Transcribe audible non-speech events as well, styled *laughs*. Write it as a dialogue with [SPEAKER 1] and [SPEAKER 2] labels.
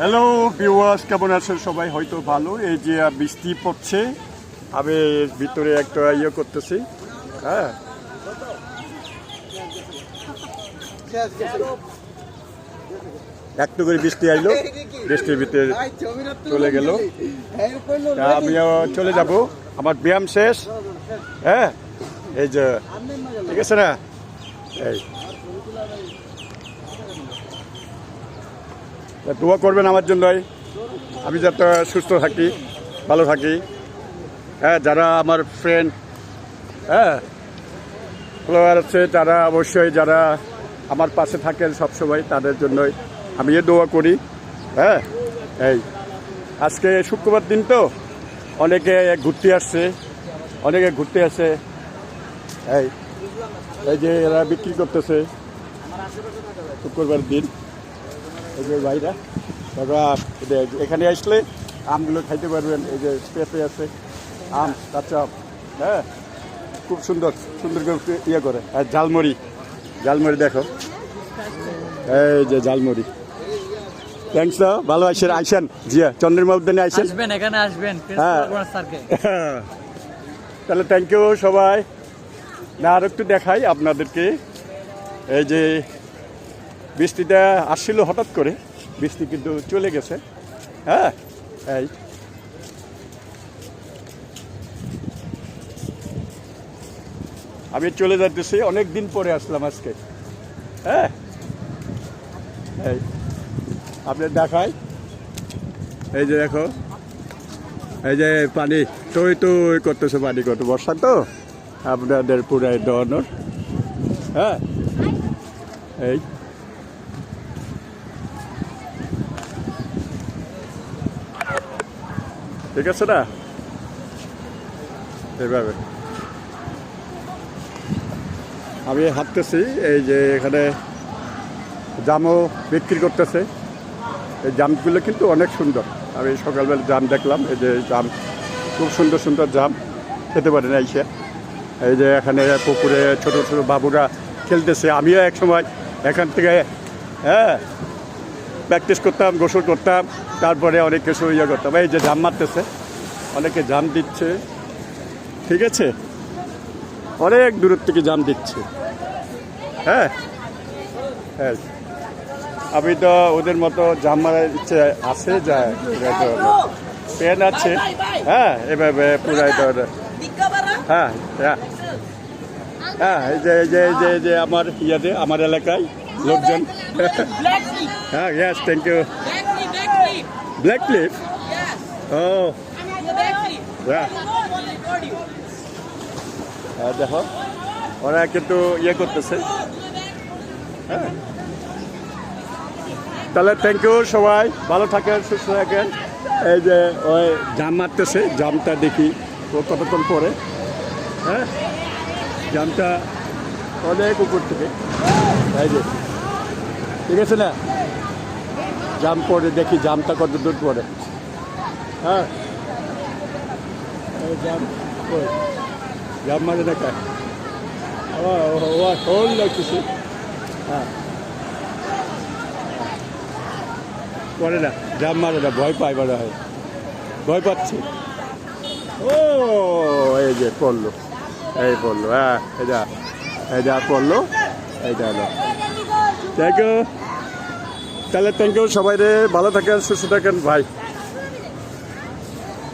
[SPEAKER 1] Hello viewers কেমন আছেন? সবাই হয়তো ভালো। এই যে বৃষ্টি পড়ছে, আমি ভিতরে একটা ইয়ে করতেছি। হ্যাঁ। একটু করে বৃষ্টি আইলো, বৃষ্টির ভিতরে চলে গেল। আমিও চলে যাব। আমার ব্যায়াম শেষ। হ্যাঁ। এই যে, ঠিক আছে না? এই তা দোয়া করবেন আমার জন্যই। আমি যাতে সুস্থ থাকি, ভালো থাকি। হ্যাঁ যারা আমার ফ্রেন্ড হ্যাঁ ফলোয়ার আছে, তারা অবশ্যই যারা আমার পাশে থাকেন সবসময়, তাদের জন্যই আমি এ দোয়া করি। হ্যাঁ এই, আজকে শুক্রবার দিন তো, অনেকে ঘুরতে আসছে, অনেকে ঘুরতে আসে এই এই যে এরা বিক্রি করতেছে, শুক্রবার দিন। এই যে ভাইরা তারা এখানে আসলে আমগুলো খাইতে পারবেন এই যে পেঁপে আছে আম কাঁচা হ্যাঁ? খুব সুন্দর সুন্দর করে ইয়ে করে। আর ঝালমুড়ি ঝালমুড়ি দেখো। এই যে ঝালমুড়ি। থ্যাংকস দা ভালো আছেন আইসেন। জিয়া চন্দ্রমা উদ্যানে আইসেন।
[SPEAKER 2] আসবেন এখানে আসবেন
[SPEAKER 1] হ্যাঁ। *laughs* তাহলে থ্যাংক ইউ সবাই। না আর একটু দেখাই আপনাদেরকে। এই যে বৃষ্টিটা আসছিল হঠাৎ করে। বৃষ্টি কিন্তু চলে গেছে। হ্যাঁ এই। আমি চলে যাইতেছি, অনেক দিন পরে আসলাম আজকে। হ্যাঁ এই। আপনি দেখাই। এই যে দেখো, এই যে পানি, টই টই করতেছে পানি কত বর্ষা তো? আপনাদের পুরাই দহনর হ্যাঁ এই। ঠিক আছে না এইভাবে আমি হাঁটতেছি, এই যে এখানে জামও বিক্রি করতেছে। এই জামগুলো কিন্তু অনেক সুন্দর। আমি সকালবেলা জাম দেখলাম, এই যে জাম, খুব সুন্দর সুন্দর জাম। খেতে পারেন এসে এই যে এখানে পুকুরে ছোট ছোট বাবুরা খেলতেছে। আমিও এক সময় এখান থেকে হ্যাঁ প্র্যাকটিস করতাম, গোসল করতাম, তারপরে অনেক কিছু ইয়ে করতাম। এই যে জাম মারতেছে, অনেকে জাম দিচ্ছে। ঠিক আছে? অনেক দূরের থেকে জাম দিচ্ছে। হ্যাঁ? হ্যাঁ। আমি তো ওদের মতো জাম মারার ইচ্ছে আছে যায় পেন আছে। হ্যাঁ এভাবে পুরাই তো হ্যাঁ হ্যাঁ। হ্যাঁ যে যে যে যে আমার ইয়াতে, আমার এলাকায় লোকজন
[SPEAKER 3] Black leaf.
[SPEAKER 1] হ্যাঁ yes thank you
[SPEAKER 3] Black leaf, black leaf.
[SPEAKER 1] Black cliff
[SPEAKER 3] Yes.
[SPEAKER 1] ও
[SPEAKER 3] Black leaf. record you.
[SPEAKER 1] হ্যাঁ, দেখো ওরা কিন্তু ইয়ে করতেছে। হ্যাঁ। তাহলে থ্যাংক ইউ সবাই ভালো থাকেন সুস্থ থাকেন। এই যে ওই জাম মারতেছে জামটা দেখি কতক্ষণ পরে হ্যাঁ জামটা অনেক উপর থেকে। এই যে। ঠিক আছে না? জাম পরে দেখি জামটা কত দূর পরে হ্যাঁ। জাম? জাম মারে দেখায় ও ও হোল লাগতেছে হ্যাঁ। করে না, জাম মারে না, ভয় পায় বড় হয়। ভয় পাচ্ছে। ও, এই যে পড়ল। এই পড়ল হ্যাঁ এটা এটা পড়ল এইটা হলো থ্যাংক ইউ তাহলে থ্যাংক ইউ সবাই রে ভালো থাকেন সুস্থ থাকেন ভাই